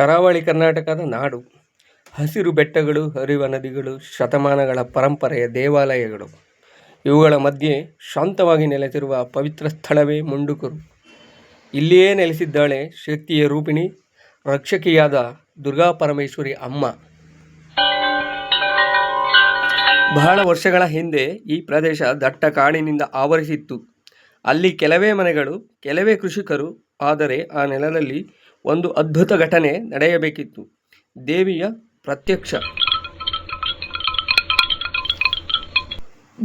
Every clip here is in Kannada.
ಕರಾವಳಿ ಕರ್ನಾಟಕದ ನಾಡು. ಹಸಿರು ಬೆಟ್ಟಗಳು, ಹರಿವ ನದಿಗಳು, ಶತಮಾನಗಳ ಪರಂಪರೆಯ ದೇವಾಲಯಗಳು. ಇವುಗಳ ಮಧ್ಯೆ ಶಾಂತವಾಗಿ ನೆಲೆಸಿರುವ ಪವಿತ್ರ ಸ್ಥಳವೇ ಮುಂಡುಕರು. ಇಲ್ಲಿಯೇ ನೆಲೆಸಿದ್ದಾಳೆ ಶಕ್ತಿಯ ರೂಪಿಣಿ, ರಕ್ಷಕಿಯಾದ ದುರ್ಗಾ ಪರಮೇಶ್ವರಿ ಅಮ್ಮ. ಬಹಳ ವರ್ಷಗಳ ಹಿಂದೆ ಈ ಪ್ರದೇಶ ದಟ್ಟ ಕಾಡಿನಿಂದ ಆವರಿಸಿತ್ತು. ಅಲ್ಲಿ ಕೆಲವೇ ಮನೆಗಳು, ಕೆಲವೇ ಕೃಷಿಕರು ಆದರೆ ಆ ನೆಲದಲ್ಲಿ ಒಂದು ಅದ್ಭುತ ಘಟನೆ ನಡೆಯಬೇಕಿತ್ತು. ದೇವಿಯ ಪ್ರತ್ಯಕ್ಷ.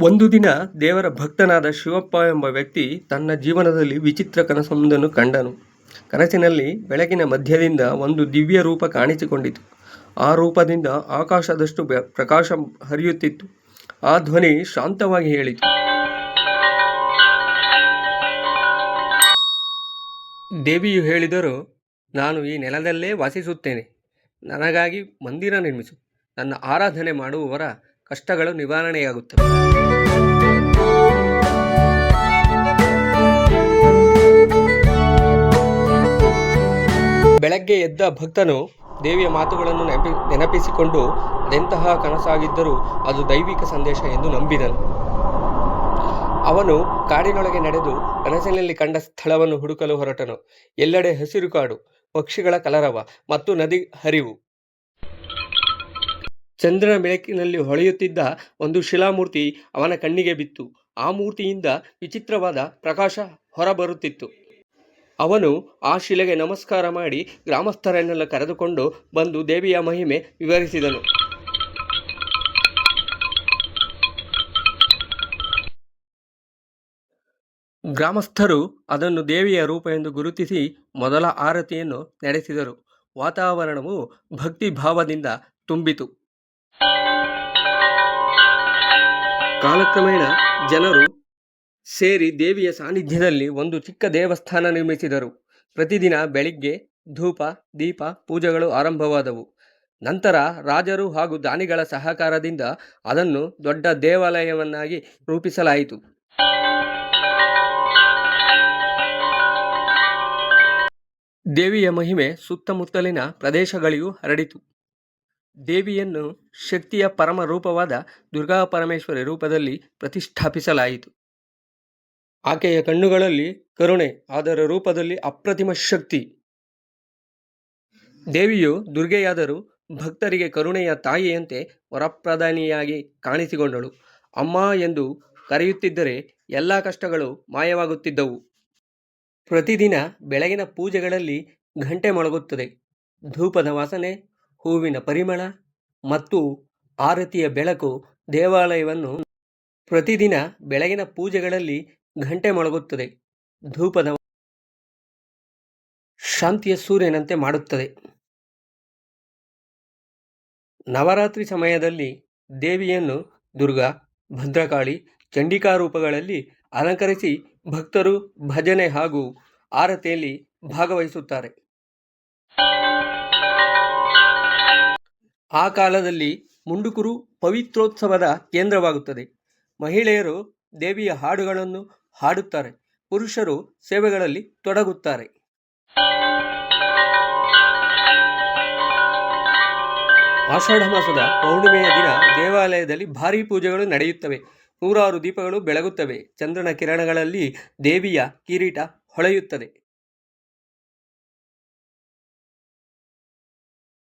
ಒಂದು ದಿನ ದೇವರ ಭಕ್ತನಾದ ಶಿವಪ್ಪ ಎಂಬ ವ್ಯಕ್ತಿ ತನ್ನ ಜೀವನದಲ್ಲಿ ವಿಚಿತ್ರ ಕನಸೊಂದನ್ನು ಕಂಡನು. ಕನಸಿನಲ್ಲಿ ಬೆಳಕಿನ ಮಧ್ಯದಿಂದ ಒಂದು ದಿವ್ಯ ರೂಪ ಕಾಣಿಸಿಕೊಂಡಿತು. ಆ ರೂಪದಿಂದ ಆಕಾಶದಷ್ಟು ಪ್ರಕಾಶ ಹರಿಯುತ್ತಿತ್ತು. ಆ ಧ್ವನಿ ಶಾಂತವಾಗಿ ಹೇಳಿತು. ದೇವಿಯು ಹೇಳಿದರು ನಾನು ಈ ನೆಲದಲ್ಲೇ ವಾಸಿಸುತ್ತೇನೆ. ನನಗಾಗಿ ಮಂದಿರ ನಿರ್ಮಿಸು. ನನ್ನ ಆರಾಧನೆ ಮಾಡುವವರ ಕಷ್ಟಗಳು ನಿವಾರಣೆಯಾಗುತ್ತವೆ. ಬೆಳಗ್ಗೆ ಎದ್ದ ಭಕ್ತನು ದೇವಿಯ ಮಾತುಗಳನ್ನು ನೆನಪಿ ನೆನಪಿಸಿಕೊಂಡು ಅದೆಂತಹ ಕನಸಾಗಿದ್ದರೂ ಅದು ದೈವಿಕ ಸಂದೇಶ ಎಂದು ನಂಬಿದನು. ಅವನು ಕಾಡಿನೊಳಗೆ ನಡೆದು ಕನಸಿನಲ್ಲಿ ಕಂಡ ಸ್ಥಳವನ್ನು ಹುಡುಕಲು ಹೊರಟನು. ಎಲ್ಲೆಡೆ ಹಸಿರು ಕಾಡು, ಪಕ್ಷಿಗಳ ಕಲರವ ಮತ್ತು ನದಿ ಹರಿವು. ಚಂದ್ರನ ಬೆಳಕಿನಲ್ಲಿ ಹೊಳೆಯುತ್ತಿದ್ದ ಒಂದು ಶಿಲಾಮೂರ್ತಿ ಅವನ ಕಣ್ಣಿಗೆ ಬಿತ್ತು. ಆ ಮೂರ್ತಿಯಿಂದ ವಿಚಿತ್ರವಾದ ಪ್ರಕಾಶ ಹೊರಬರುತ್ತಿತ್ತು. ಅವನು ಆ ಶಿಲೆಗೆ ನಮಸ್ಕಾರ ಮಾಡಿ ಗ್ರಾಮಸ್ಥರನ್ನೆಲ್ಲ ಕರೆದುಕೊಂಡು ಬಂದು ದೇವಿಯ ಮಹಿಮೆ ವಿವರಿಸಿದನು. ಗ್ರಾಮಸ್ಥರು ಅದನ್ನು ದೇವಿಯ ರೂಪ ಎಂದು ಗುರುತಿಸಿ ಮೊದಲ ಆರತಿಯನ್ನು ನಡೆಸಿದರು. ವಾತಾವರಣವು ಭಕ್ತಿ ಭಾವದಿಂದ ತುಂಬಿತು. ಕಾಲಕ್ರಮೇಣ ಜನರು ಸೇರಿ ದೇವಿಯ ಸಾನ್ನಿಧ್ಯದಲ್ಲಿ ಒಂದು ಚಿಕ್ಕ ದೇವಸ್ಥಾನ ನಿರ್ಮಿಸಿದರು. ಪ್ರತಿದಿನ ಬೆಳಿಗ್ಗೆ ಧೂಪ, ದೀಪ, ಪೂಜೆಗಳು ಆರಂಭವಾದವು. ನಂತರ ರಾಜರು ಹಾಗೂ ದಾನಿಗಳ ಸಹಕಾರದಿಂದ ಅದನ್ನು ದೊಡ್ಡ ದೇವಾಲಯವನ್ನಾಗಿ ರೂಪಿಸಲಾಯಿತು. ದೇವಿಯ ಮಹಿಮೆ ಸುತ್ತಮುತ್ತಲಿನ ಪ್ರದೇಶಗಳಿಗೂ ಹರಡಿತು. ದೇವಿಯನ್ನು ಶಕ್ತಿಯ ಪರಮ ರೂಪವಾದ ದುರ್ಗಾ ಪರಮೇಶ್ವರಿ ರೂಪದಲ್ಲಿ ಪ್ರತಿಷ್ಠಾಪಿಸಲಾಯಿತು. ಆಕೆಯ ಕಣ್ಣುಗಳಲ್ಲಿ ಕರುಣೆ, ಅದರ ರೂಪದಲ್ಲಿ ಅಪ್ರತಿಮ ಶಕ್ತಿ. ದೇವಿಯು ದುರ್ಗೆಯಾದರೂ ಭಕ್ತರಿಗೆ ಕರುಣೆಯ ತಾಯಿಯಂತೆ ವರಪ್ರಧಾನಿಯಾಗಿ ಕಾಣಿಸಿಕೊಂಡಳು. ಅಮ್ಮ ಎಂದು ಕರೆಯುತ್ತಿದ್ದರೆ ಎಲ್ಲ ಕಷ್ಟಗಳು ಮಾಯವಾಗುತ್ತಿದ್ದವು. ಪ್ರತಿದಿನ ಬೆಳಗಿನ ಪೂಜೆಗಳಲ್ಲಿ ಘಂಟೆ ಮೊಳಗುತ್ತದೆ. ಧೂಪದ ವಾಸನೆ, ಹೂವಿನ ಪರಿಮಳ ಮತ್ತು ಆರತಿಯ ಬೆಳಕು ದೇವಾಲಯವನ್ನು ಪ್ರತಿದಿನ ಬೆಳಗಿನ ಪೂಜೆಗಳಲ್ಲಿ ಘಂಟೆ ಮೊಳಗುತ್ತದೆ. ಧೂಪದ ಶಾಂತಿಯ ಸೂರ್ಯನಂತೆ ಮಾಡುತ್ತದೆ. ನವರಾತ್ರಿ ಸಮಯದಲ್ಲಿ ದೇವಿಯನ್ನು ದುರ್ಗಾ, ಭದ್ರಕಾಳಿ ಚಂಡಿಕಾ ರೂಪಗಳಲ್ಲಿ ಅಲಂಕರಿಸಿ ಭಕ್ತರು ಭಜನೆ ಹಾಗೂ ಆರತಿಯಲ್ಲಿ ಭಾಗವಹಿಸುತ್ತಾರೆ. ಆ ಕಾಲದಲ್ಲಿ ಮುಂಡುಕುರು ಪವಿತ್ರೋತ್ಸವದ ಕೇಂದ್ರವಾಗುತ್ತದೆ. ಮಹಿಳೆಯರು ದೇವಿಯ ಹಾಡುಗಳನ್ನು ಹಾಡುತ್ತಾರೆ. ಪುರುಷರು ಸೇವೆಗಳಲ್ಲಿ ತೊಡಗುತ್ತಾರೆ. ಆಷಾಢ ಮಾಸದ ಪೌರ್ಣಿಮೆಯ ದಿನ ದೇವಾಲಯದಲ್ಲಿ ಭಾರೀ ಪೂಜೆಗಳು ನಡೆಯುತ್ತವೆ. ನೂರಾರು ದೀಪಗಳು ಬೆಳಗುತ್ತವೆ. ಚಂದ್ರನ ಕಿರಣಗಳಲ್ಲಿ ದೇವಿಯ ಕಿರೀಟ ಹೊಳೆಯುತ್ತದೆ.